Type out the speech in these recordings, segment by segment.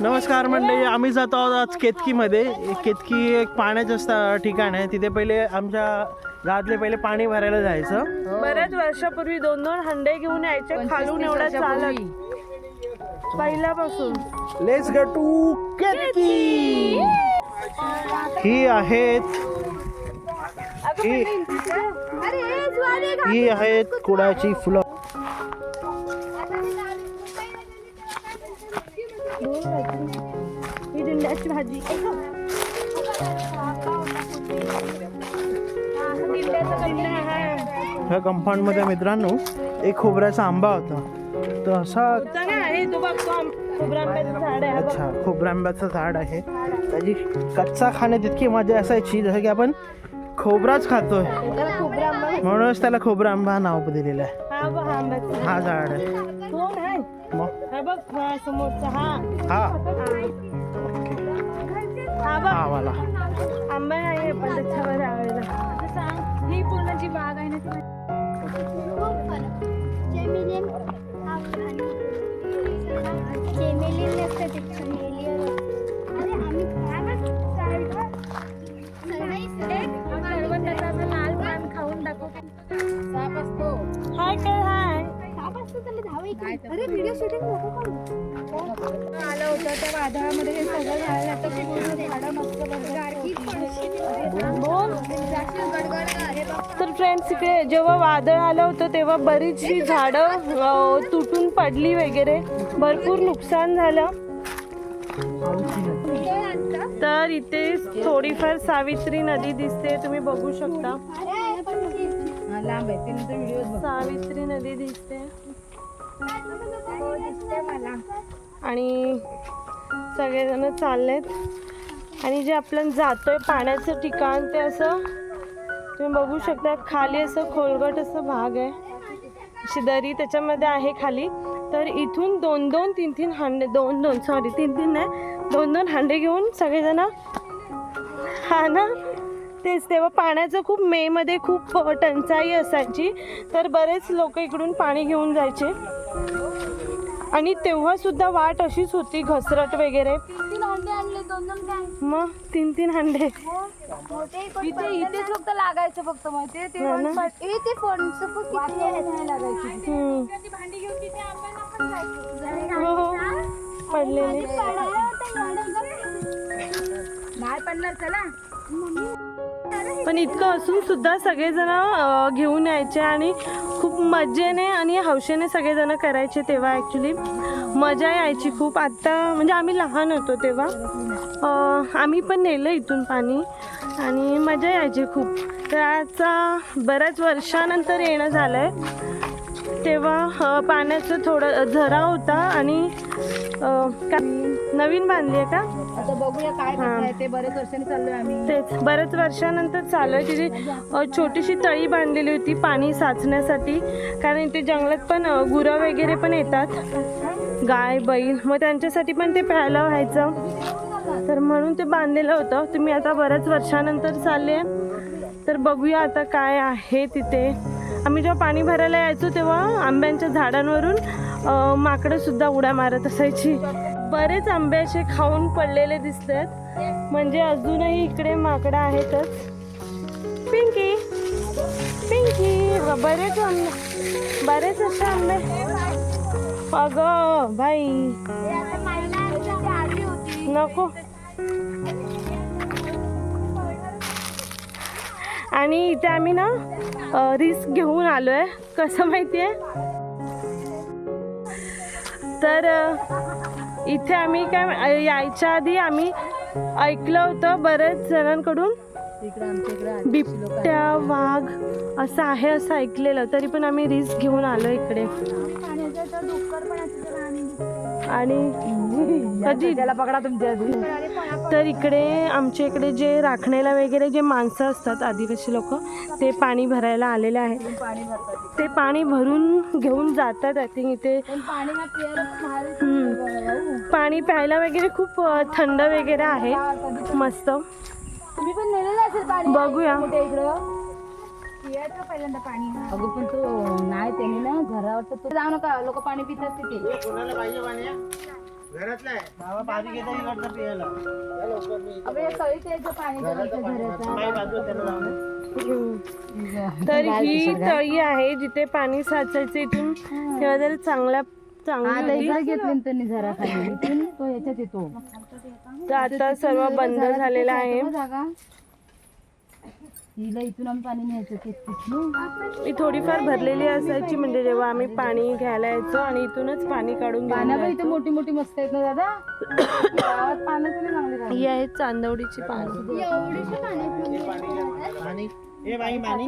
नमस्कार मंडळी आम्ही जातो आहोत आज केतकीमध्ये. केतकी एक पाण्याचं ठिकाण आहे. तिथे पहिले आमच्या गावातले पहिले पाणी भरायला जायचं. बऱ्याच वर्षापूर्वी दोन दोन हंडे घेऊन यायचे खालून एवढा चालत. पहिल्यापासून. लेट्स गो टू केतकी ही आहेत ही ही आहेत कुडाची फुलं. ही दिंड्याची भाजी ह्या कंपाऊंडमध्ये मित्रांनो एक खोबऱ्याचा आंबा होता. तर असा अच्छा खोबऱ्या आंब्याचं झाड आहे. त्याची कच्चा खाण्यात इतकी मजा असायची जसं की आपण खोबराच खातोय. म्हणूनच त्याला खोबरा आंबा नाव दिलेलं आहे. हा बघ हा आंब्याचा हा झाड आहे कोण आहे मग हा बघ हा समोरचा हा। हा। हा बघ हा वाला आंबा आहे पण त्याच्यावर ही। बाग आहे ना ती आलं होतं त्या वादळामध्ये हे सगळं झालं. तर पूर्ण झाडं मस्त तर फ्रेंड्स इकडे जेव्हा वादळ आलं होतं तेव्हा बरीचशी झाडं तुटून पडली वगैरे. भरपूर नुकसान झालं. तर इथे थोडीफार सावित्री नदी दिसते तुम्ही बघू शकता. लांब आहे ते नंतर व्हिडिओ सावित्री नदी दिसते. आणि सगळेजण चाललेत. आणि जे आपण जातोय पाण्याचं ठिकाण ते असं तुम्ही बघू शकता खाली असं खोलगट असं भाग आहे. अशी दरी त्याच्यामध्ये आहे खाली. तर इथून दोन दोन तीन तीन हांडे दोन दोन सॉरी तीन तीन नाही दोन दोन हांडे घेऊन सगळेजण हा ना? तेच तेव्हा पाण्याचं खूप मेमध्ये खूप टंचाई असायची. तर बरेच लोक इकडून पाणी घेऊन जायचे. आणि तेव्हा सुद्धा वाट अशीच होती घसरट वगैरे. तीन अंडे आणले दोन दोन काय? मग तीन तीन हांडे इथे इथेच फक्त लागायचं फक्त ते हो ना? पण- ए, ते फणस पण किती आहे? लागायची हम्म. भांडी घेऊन तिथे आंब्याला पण जायचं. हो हो. पडलेले. नाही पडणार चला. पण इतकं असून सुद्धा सगळेजण घेऊन यायचे आणि खूप मजेने आणि हौशेने सगळेजण करायचे तेव्हा ॲक्च्युली मजा यायची खूप. आत्ता म्हणजे आम्ही लहान होतो तेव्हा. आम्ही पण नेलं इथून पाणी आणि मजा यायची खूप. तर आजचा बऱ्याच वर्षानंतर येणं झालं आहे तेव्हा पाण्याचं थोडं झरा होता आणि का- नवीन बांधली आहे का? आता बघूया काय हा. करताय ते बरेच वर्षांनी चाललोय आम्ही. तेच बऱ्याच वर्षानंतर चालू आहे तिथे अ, छोटीशी तळी बांधलेली होती पाणी साचण्यासाठी. कारण इथे जंगलात पण अ, गुरं वगैरे पण येतात. गाय बैल मग त्यांच्यासाठी पण ते प्यायला व्हायचं. तर म्हणून ते बांधलेलं होतं. तुम्ही आता बऱ्याच वर्षानंतर चालले. तर बघूया आता काय आहे तिथे. आम्ही जेव्हा पाणी भरायला यायचो तेव्हा आंब्यांच्या झाडांवरून अ, माकडं सुद्धा उड्या मारत असायची. बरेच आंबे असे खाऊन पडलेले दिसतात. म्हणजे अजूनही इकडे माकडं आहेतच. पिंकी पिंकी बरेच आंबे बरेच असे आंबे. अगं भाई नको. आणि इथे आम्ही ना रिस्क घेऊन आलोय. कसं माहितीये? तर इथे आम्ही काय यायच्या आधी आम्ही ऐकलं होतं बरेच जणांकडून. बिबट्या वाघ असं आहे असं ऐकलेलं. तरी पण आम्ही रिस्क घेऊन आलो इकडे. आणि कधी त्याला पकडा तुमच्या तर इकडे आमच्या इकडे जे राखण्याला वगैरे जे माणसं असतात आदिवासी लोक ते पाणी भरायला आलेले आहेत. ते पाणी भरून घेऊन जातात आय थिंक इथे. पण प्यायला वगैरे खूप थंड वगैरे आहे. मस्त. तुम्ही पण नेलेलं असेल पाणी? बघूया. पहिल्यांदा पाणी अगं पण तो नाही त्याने ना घरावर तर जाऊ नका लोक पाणी पितात तिथे घरातला आहे. बाबा पाणी घेता इकडचं पियाला. नाही बाजू त्याला जाऊ दे. तर ही तळी आहे जिथे पाणी साचायचं इथून तेव्हा जर चांगल्या चांगली होती. जरा खाली. इथून तो याच्यात येतो. तर आता सर्व बंद झालेलं आहे. जागा. हिला इथून आम्ही पाणी न्यायचं ते ही थोडीफार भरलेली असायची म्हणजे जेव्हा आम्ही पाणी घ्यायला यायचो आणि इथूनच पाणी काढून घेऊन पण इथे. मोठी मोठी मस्त आहेत ना दादा? गावात पानं तरी चांगली झाली. ही आहे चांदवडीची पाणी पाणी ए बाई पाणी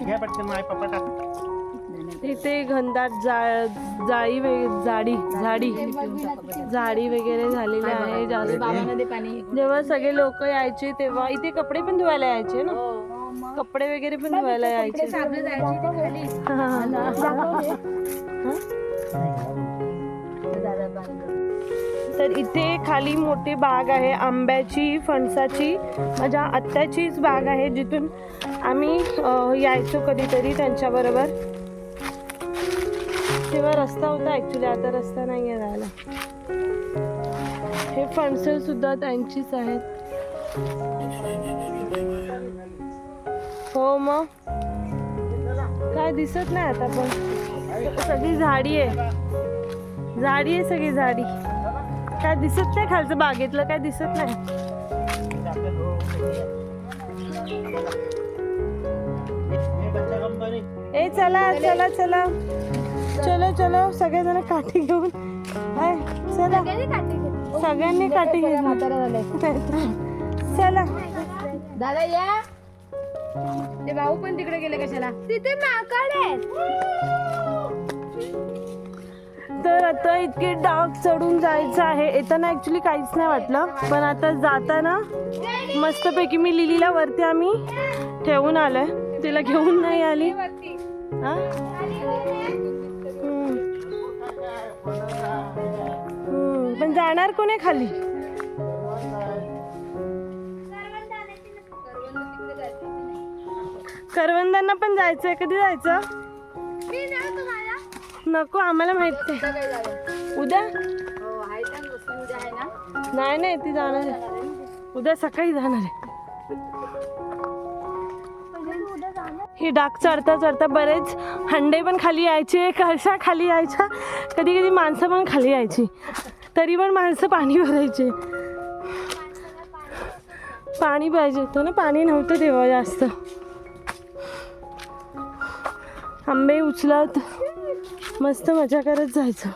घ्या पटकन माय पप्पा टाक. इथे घनदाट जाळी वे- जाडी झाडी. झाडी वगैरे झालेली आहे जास्त. बाबांना पाणी जेव्हा सगळे लोक यायचे तेव्हा इथे कपडे पण धुवायला यायचे ना? कपडे वगैरे पण धुवायला यायचे. तर इथे खाली मोठी बाग आहे आंब्याची फणसाची. माझ्या आत्याचीच बाग आहे जिथून आम्ही अ, यायचो कधीतरी त्यांच्याबरोबर. तेव्हा रस्ता होता ॲक्च्युली आता रस्ता नाही आहे जायला हे फणसं सुद्धा त्यांचीच आहेत. हो मग? काय दिसत नाही आता पण. सगळी झाडी आहे. झाडी आहे सगळी झाडी. काय दिसत नाही खालचं बागेतलं? काय दिसत नाही? ए चला चला चला. चलो चलो. सगळेजण काठी घेऊन. चला. सगळ्यांनी काठी घेऊन. चला. दादा या. ते भाऊ पण तिकडे गेले कशाला? तिथे माकड तर आता इतके डाग चढून जायचं आहे. येताना ऍक्च्युली काहीच नाही वाटलं. पण आता जाताना मस्तपैकी मी लिलीला वरती आम्ही ठेवून आलोय. तिला घेऊन नाही आली. हा? पण जाणार कोणी खाली? करवंदांना पण जायचंय कधी जायचं? नको आम्हाला माहीत नाही. उद्या? नाही नाही ती जाणार आहे. उद्या सकाळी जाणार आहे. ही डाक चढता चढता बरेच हंडे पण खाली यायचे कळशा खाली यायच्या कधी कधी माणसं पण खाली यायची. तरी पण माणसं पाणी भरायचे. पाणी पाहिजे होतं ना पाणी नव्हतं तेव्हा जास्त. आंबे उचलत. मस्त मजा करत जायचं.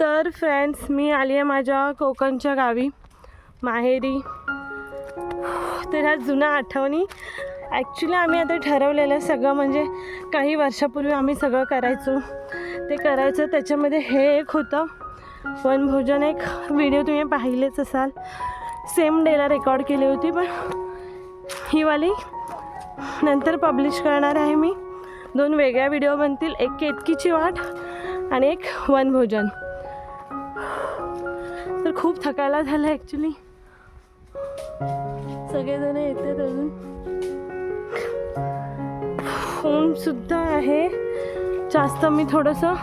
तर फ्रेंड्स मी आली आहे माझ्या कोकणच्या गावी माहेरी. तर ह्या जुन्या आठवणी. ॲक्च्युली आम्ही आता ठरवलेलं सगळं म्हणजे काही वर्षापूर्वी आम्ही सगळं करायचो. ते करायचं त्याच्यामध्ये हे एक होतं. वनभोजन एक व्हिडिओ तुम्ही पाहिलेच असाल. सेम डेला रेकॉर्ड केली होती पण ही वाली नंतर पब्लिश करणार आहे मी. दोन वेगळ्या व्हिडिओ बनतील एक केतकीची वाट आणि एक वनभोजन तर खूप थकायला झालं ॲक्च्युली सगळेजण येतात अजून. ऊन आहे. जास्त मी थोडंसं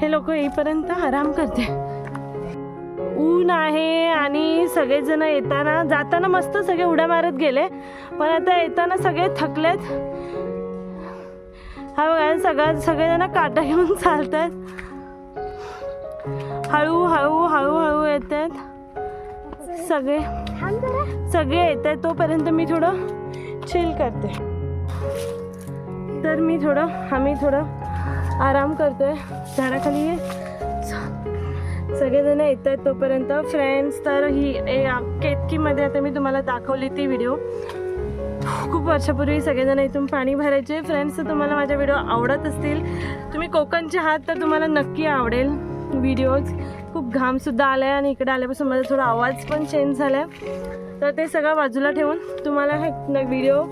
हे लोक येईपर्यंत आराम करते. ऊन आहे आणि सगळेजण येताना जाताना मस्त सगळे उड्या मारत गेले. पण आता येताना सगळे थकलेत. हा बघा सगळ्या सगळेजण काटा घेऊन चालत आहेत हळू हळू हळू हळू येत आहेत सगळे सगळे येत आहेत तोपर्यंत मी थोडं चिल करते. तर मी थोडं आम्ही थोडं आराम करतोय. झाडाखाली सगळेजण येत आहेत तोपर्यंत. फ्रेंड्स तर ही ए- केतकीमध्ये आता मी तुम्हाला दाखवली ती व्हिडिओ खूप वर्षापूर्वी सगळेजण इथून पाणी भरायचे. फ्रेंड्स तर तुम्हाला माझ्या व्हिडिओ आवडत असतील. तुम्ही कोकणचे आहात तर तुम्हाला नक्की आवडेल व्हिडिओज खूप घामसुद्धा आला आहे आणि इकडे आल्यापासून माझा थोडा आवाज पण चेंज झाला आहे तर ते सगळं बाजूला ठेवून तुम्हाला हे व्हिडिओ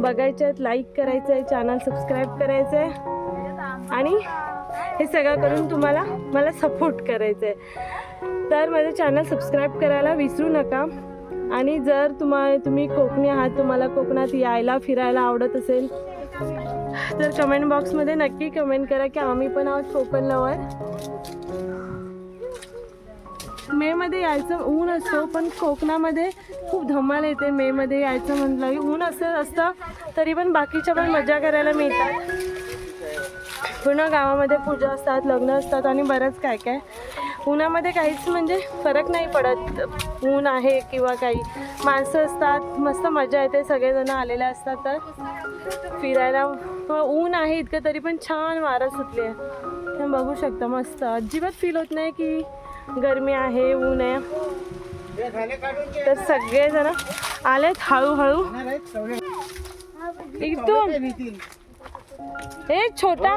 बघायचे आहेत लाईक करायचं आहे चॅनल सबस्क्राईब करायचं आहे. आणि हे सगळं करून तुम्हाला मला सपोर्ट करायचं आहे तर माझं चॅनल सबस्क्राईब करायला विसरू नका. आणि जर तुम्हाला तुम्ही कोकणी आहात तुम्हाला कोकणात यायला फिरायला आवडत असेल तर कमेंट बॉक्समध्ये नक्की कमेंट करा की आम्ही पण आहोत कोकण लवर मेमध्ये यायचं ऊन असतो पण कोकणामध्ये खूप धमाल येते मेमध्ये यायचं म्हटलं की ऊन असं असतं तरी पण बाकीच्या पण मजा करायला मिळतात. पूर्ण गावामध्ये पूजा असतात लग्न असतात आणि बरंच काय काय. उन्हामध्ये काहीच म्हणजे फरक नाही पडत. ऊन आहे किंवा काही. माणसं असतात मस्त मजा येते. सगळेजण आलेले असतात तर फिरायला. ऊन आहे इतकं तरी पण छान वारा सुटली. आहे बघू शकता मस्त. अजिबात फील होत नाही की गरमी आहे ऊन आहे. तर सगळेजण आलेत हळूहळू. इथून. ए छोटा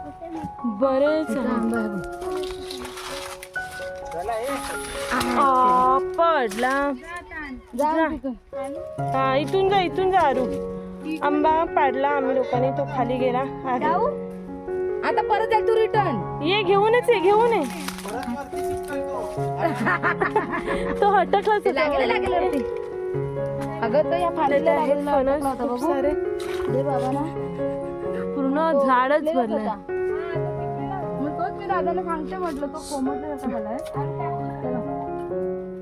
बरेच. आ, पडला. जा हा इथून जा इथून जा आरू. आंबा पाडला आम्ही लोकांनी तो खाली गेला. आहे. आता परत एक तू रिटर्न ये घेऊनच ये घेऊन ये. तो. हटकलाच लागेल अगं तो या तर फांदीला आहेत लागलेला फणस होता खूप. सारे. दे बाबा ना पूर्ण झाडच मी दादाला सांगते म्हटलं तो कोमट होता मला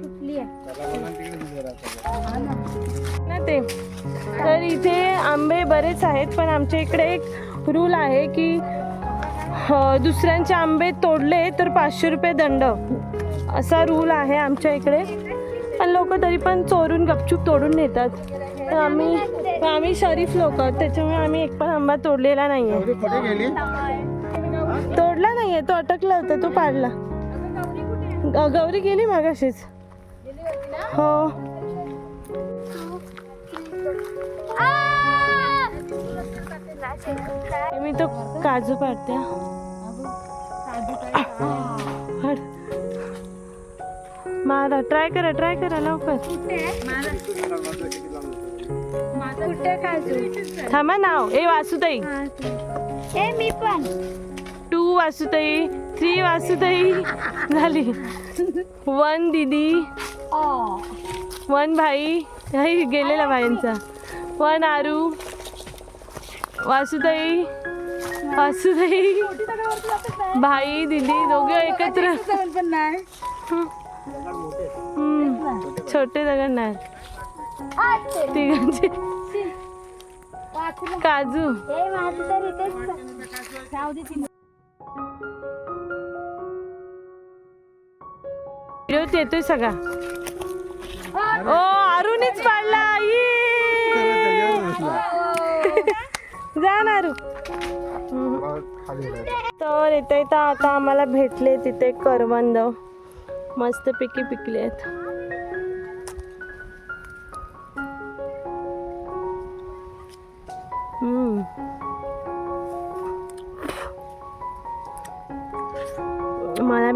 तुटली ना. ते. तर इथे आंबे बरेच आहेत पण आमच्या इकडे एक रूल आहे की दुसऱ्यांचे आंबे तोडले तर पाचशे रुपये दंड. असा रूल आहे आमच्या इकडे. पण लोक तरी पण चोरून गपचूप तोडून नेतात. तर आम्ही आम्ही शरीफ लोक त्याच्यामुळे आम्ही एक पण आंबा तोडलेला नाही आहे तोडला नाही तो अटकला होता तो पाडला. ग- गौरी गेली मागाशीच. हो. मी तो काजू पाडते हा. हट. मारा ट्राय करा ट्राय करा लवकर. कुठे? काजू थांबा नाव ए वासुताई. ए मी पण. टू वासुताई थ्री वासुताई झाली. वन दिदी. वन भाई. नाही गेलेला भाईंचा वन आरू. वासुताई वासुताई भाई दिदी दोघे एकत्र. छोटे दगड नाही. तिघांचे. काजू. विरोध येतोय सगळा. ओ अरुणीच पाडला जा ना अरू. तर येता येता आता आम्हाला भेटले तिथे करवंद. मस्त पिकी पिकले आहेत.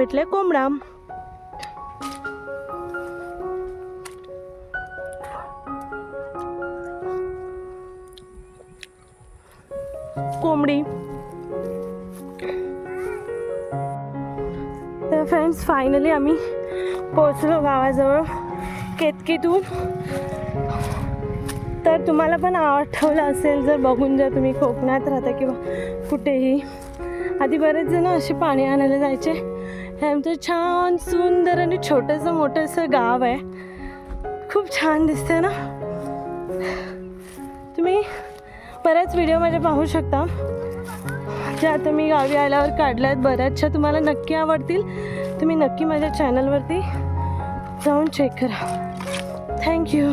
मला भेटले कोंबडा कोंबडी. तर फ्रेंड्स फायनली आम्ही पोचलो गावाजवळ केतकीतून. तर तुम्हाला पण आठवलं असेल जर बघून जर तुम्ही कोकणात राहता किंवा कुठेही आधी बरेच जण असे पाणी आणायला जायचे. हे आमचं छान सुंदर आणि छोटंसं मोठंसं गाव आहे. खूप छान दिसतंय ना? तुम्ही बऱ्याच व्हिडिओमध्ये पाहू शकता. ज्या तुम्ही गावी आल्यावर काढल्या आहेत बऱ्याचशा तुम्हाला नक्की आवडतील. तुम्ही नक्की माझ्या चॅनलवरती जाऊन चेक करा. थँक्यू